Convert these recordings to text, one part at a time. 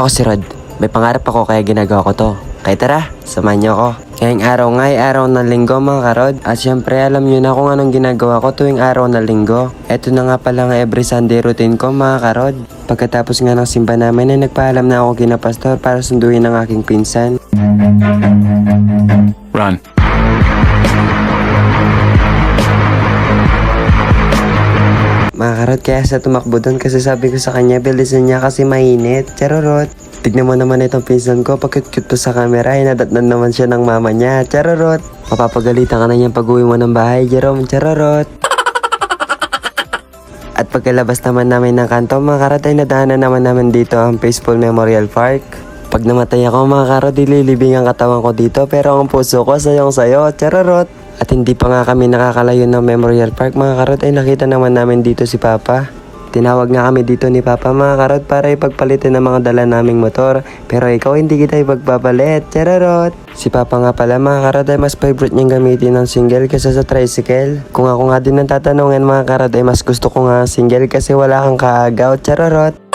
Ako si Rod. May pangarap ako kaya ginagawa ko to. Kaya tara, samahan niyo ako. Kayang araw nga ay araw ng linggo mga karod. At syempre alam niyo na kung anong ginagawa ko tuwing araw ng linggo. Eto na nga pala nga every Sunday routine ko mga karod. Pagkatapos nga ng simba namin ay nagpaalam na ako kina pastor para sunduin ang aking pinsan. Run. Mga karot, kaya sa tumakbo doon kasi sabi ko sa kanya, bilisan niya kasi mainit. Charorot. Tignan mo naman itong pinsan ko, pagkut-cute to sa camera, inadatnan naman siya ng mama niya. Charorot. Mapapagalitan ka na niyan pag uwi mo ng bahay, Jerome. Charorot. At pagkalabas naman namin ng kanto, mga karot, ay nadaanan naman namin dito ang Peaceful Memorial Park. Pag namatay ako mga karot, dililibing ang katawan ko dito pero ang puso ko sayong sayo, chararot. At hindi pa nga kami nakakalayo ng Memorial Park mga karot ay nakita naman namin dito si Papa. Tinawag nga kami dito ni Papa mga karot para ipagpalitin ang mga dala naming motor. Pero ikaw hindi kita ipagpapalit, chararot. Si Papa nga pala mga karot ay mas favorite niyang gamitin ng single kaysa sa tricycle. Kung ako nga din ang tatanungin mga karot ay mas gusto ko nga single kasi wala kang kaagaw, chararot.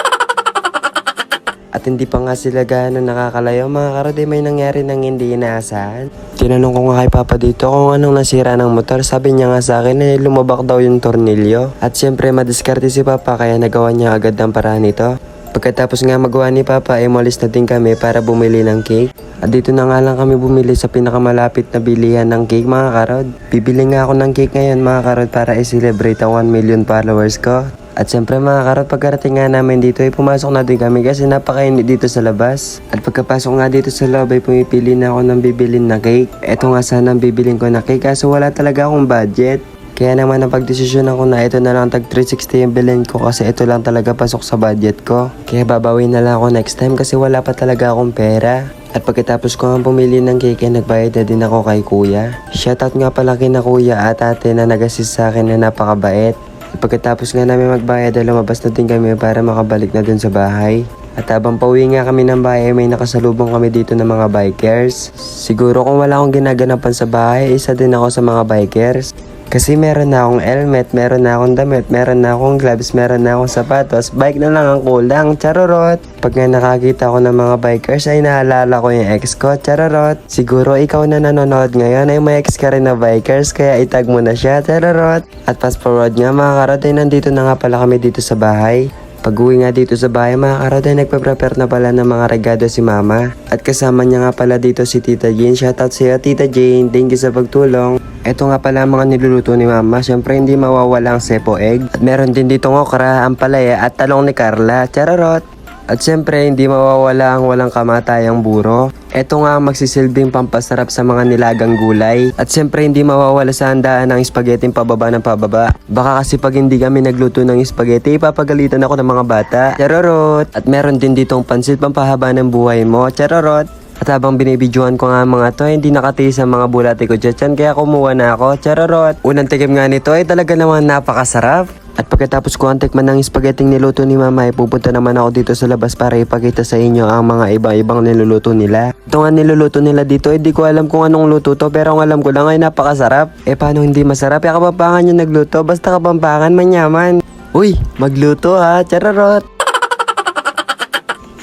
At hindi pa nga sila gaano nakakalayo mga karod eh, may nangyari nang hindi inaasahan. Tinanong ko nga kay Papa dito kung anong nasira ng motor. Sabi niya nga sa akin na lumabak daw yung tornilyo. At syempre madiskarte si Papa kaya nagawa niya agad ang paraan nito. Pagkatapos nga magawa ni Papa ay umalis na din kami para bumili ng cake. At dito na nga lang kami bumili sa pinakamalapit na bilihan ng cake mga karod. Bibili nga ako ng cake ngayon mga karod para i-celebrate ang 1 million followers ko. At siyempre mga karot, pagkarating nga namin dito ay pumasok na din kami kasi napakainit dito sa labas. At pagkapasok nga dito sa loob ay pumipili na ako ng bibilin na cake. Ito nga sana ang bibilin ko na cake kaso wala talaga akong budget. Kaya naman napagdesisyon ako na ito na lang tag 360 yung bilhin ko kasi ito lang talaga pasok sa budget ko. Kaya babawin na lang ako next time kasi wala pa talaga akong pera. At pagkatapos ko nga pumili ng cake ay nagbayad na din ako kay kuya. Shoutout nga pala kina kuya at ate na nag-assist sa akin na napakabait. At pagkatapos nga namin magbayad ay lumabas na din kami para makabalik na dun sa bahay. At habang pauwi nga kami ng bahay, may nakasalubong kami dito ng mga bikers. Siguro kung wala akong ginaganapan sa bahay, isa din ako sa mga bikers. Kasi meron na akong helmet, meron na akong damit, meron na akong gloves, meron na akong sapatos. Bike na lang ang kulang, charorot. Pag nga nakakita ko ng mga bikers ay naalala ko yung ex ko, charorot. Siguro ikaw na nanonood ngayon ay may ex ka rin na bikers kaya itag mo na siya, charorot. At fast forward nga mga karot ay nandito na nga pala kami dito sa bahay. Pag uwi nga dito sa bahay mga karot ay nagpa-prepare na pala ng mga regado si mama. At kasama niya nga pala dito si Tita Jane. Shoutout sa iyo Tita Jane, thank you sa pagtulong. Ito nga pala ang mga niluluto ni mama. Siyempre hindi mawawala ang sepo egg. At meron din dito okra, ampalaya at talong ni Carla. Chararot! At syempre, hindi mawawala ang walang kamatayang buro. Ito nga ang magsisilbing pampasarap sa mga nilagang gulay. At syempre, hindi mawawala sa handaan ang spaghetti pababa ng pababa. Baka kasi pag hindi kami nagluto ng spaghetti, ipapagalitan ako ng mga bata. Charorot! At meron din ditong pansit pampahaba ng buhay mo. Charorot! At habang binibidyohan ko nga mga to, hindi nakatiis ang mga bulate ko dyan, kaya kumuha na ako. Charorot! Unang tikim nga nito ay talaga naman napakasarap. At pagkatapos ko ang tikman ng spaghetti niluto ni mama ay pupunta naman ako dito sa labas para ipakita sa inyo ang mga ibang-ibang niluluto nila. Ito nga niluluto nila dito, hindi ko alam kung anong luto to pero ang alam ko lang ay napakasarap. Eh paano hindi masarap? Eh kapampangan yung nagluto, basta kapampangan manyaman. Uy, magluto ha, chararot!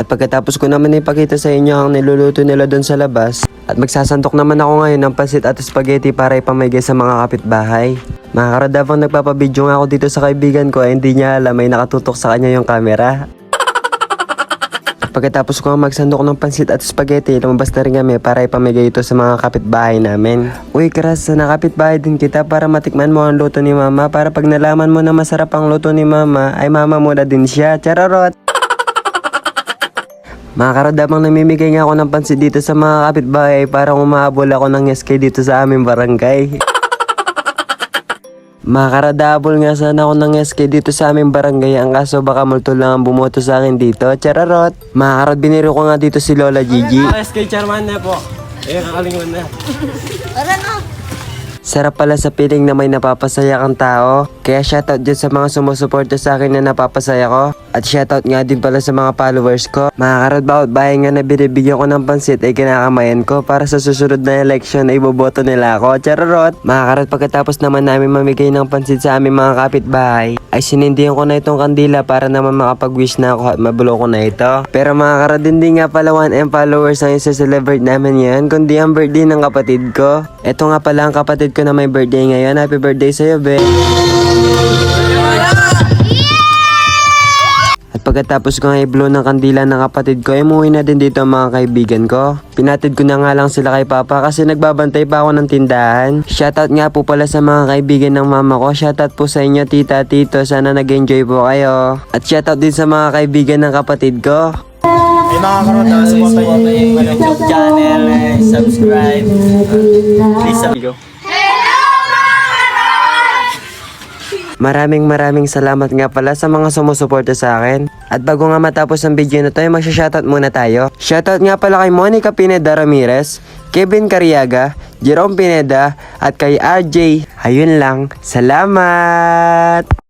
At pagkatapos ko naman ipakita sa inyo ang niluluto nila doon sa labas, at magsasantok naman ako ngayon ng pansit at spaghetti para ipamigay sa mga kapitbahay. Mga karadabang nagpapabidyo nga ako dito sa kaibigan ko ay hindi niya alam may nakatutok sa kanya yung camera. At pagkatapos ko magsandok ng pansit at spaghetti, lumabas na rin kami para ipamigay ito sa mga kapitbahay namin. Uy, Kras, sana kapitbahay din kita para matikman mo ang luto ni mama para pag nalaman mo na masarap ang luto ni mama, ay mama mo na din siya. Chararot! Mga karadamang namimigay nga ako ng pansit dito sa mga kapitbahay para umahabol ako ng SK dito sa aming barangay. Mga karadabol nga sana ako ng SK dito sa aming barangay ang kaso baka multo lang ang bumoto sa akin dito. Chararot! Mga karad biniro ko nga dito si Lola Gigi. SK chairman na po. Eh, kakalingon na. Sarap pala sa piling na may napapasaya kang tao. Kaya shoutout dyan sa mga sumusuporta sa akin na napapasaya ko. At shoutout nga din pala sa mga followers ko. Mga karod, bawat bahay nga na binibigyan ko ng pansit ay kinakamayan ko para sa susunod na election ay boboto nila ako. Charot! Mga karod, pagkatapos naman namin mamigay ng pansit sa aming mga kapitbahay, ay sinindihan ko na itong kandila para naman makapag-wish na ako at mabulo ko na ito. Pero mga karod, hindi nga pala 1M followers ang isa-celebrate namin yan, kundi ang birthday ng kapatid ko. Ito nga pala ang kapatid ko na may birthday ngayon. Happy birthday sa'yo, be! Pagkatapos ko nga i-blow ng kandila ng kapatid ko, ay umuwi na din dito ang mga kaibigan ko. Pinatid ko na nga lang sila kay Papa kasi nagbabantay pa ako ng tindahan. Shoutout nga po pala sa mga kaibigan ng mama ko. Shoutout po sa inyo tita, tito. Sana nag-enjoy po kayo. At shoutout din sa mga kaibigan ng kapatid ko. Ay mga karot, uh, support tayo yung YouTube channel. eh, subscribe. Please subscribe. Maraming maraming salamat nga pala sa mga sumusuporta sa akin. At bago nga matapos ang video na to, ay magsha-shoutout muna tayo. Shoutout nga pala kay Monica Pineda Ramirez, Kevin Cariaga, Jerome Pineda, at kay RJ. Ayun lang. Salamat!